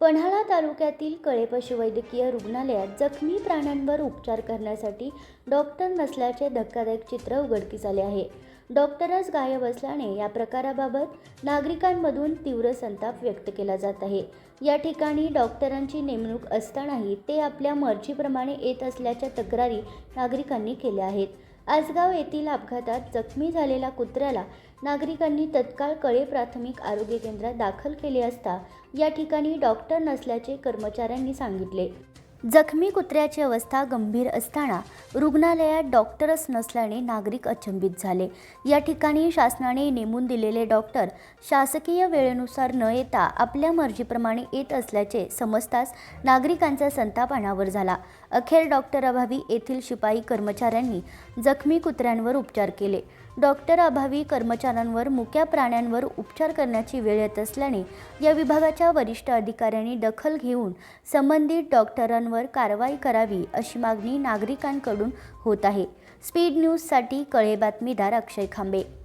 पन्हाळा तालुक्यातील कळे पशुवैद्यकीय रुग्णालयात जखमी प्राण्यांवर उपचार करण्यासाठी डॉक्टर नसल्याचे धक्कादायक चित्र उघडकीस आले आहे. डॉक्टरच गायब असल्याने या प्रकाराबाबत नागरिकांमधून तीव्र संताप व्यक्त केला जात आहे. या ठिकाणी डॉक्टरांची नेमणूक असतानाही ते आपल्या मर्जीप्रमाणे येत असल्याच्या तक्रारी नागरिकांनी केल्या आहेत. आसगाव येथील अपघातात जखमी झालेल्या कुत्र्याला नागरिकांनी तत्काळ कळे प्राथमिक आरोग्य केंद्रात दाखल केले असता या ठिकाणी डॉक्टर नसल्याचे कर्मचाऱ्यांनी सांगितले. जखमी कुत्र्याची अवस्था गंभीर असताना रुग्णालयात डॉक्टरच नसल्याने नागरिक अचंबित झाले. या ठिकाणी शासनाने नेमून दिलेले डॉक्टर शासकीय वेळेनुसार न येता आपल्या मर्जीप्रमाणे येत असल्याचे समजताच नागरिकांचा संताप अनावर झाला. अखेर डॉक्टर अभावी येथील शिपाई कर्मचाऱ्यांनी जखमी कुत्र्यांवर उपचार केले. डॉक्टर अभावी कर्मचाऱ्यांवर मुक्या प्राण्यांवर उपचार करण्याची वेळ येत असल्याने या विभागाच्या वरिष्ठ अधिकाऱ्यांनी दखल घेऊन संबंधित डॉक्टरांवर कारवाई करावी अशी मागणी नागरिकांकडून होत आहे. स्पीड न्यूजसाठी कळे बातमीदार अक्षय खांबे.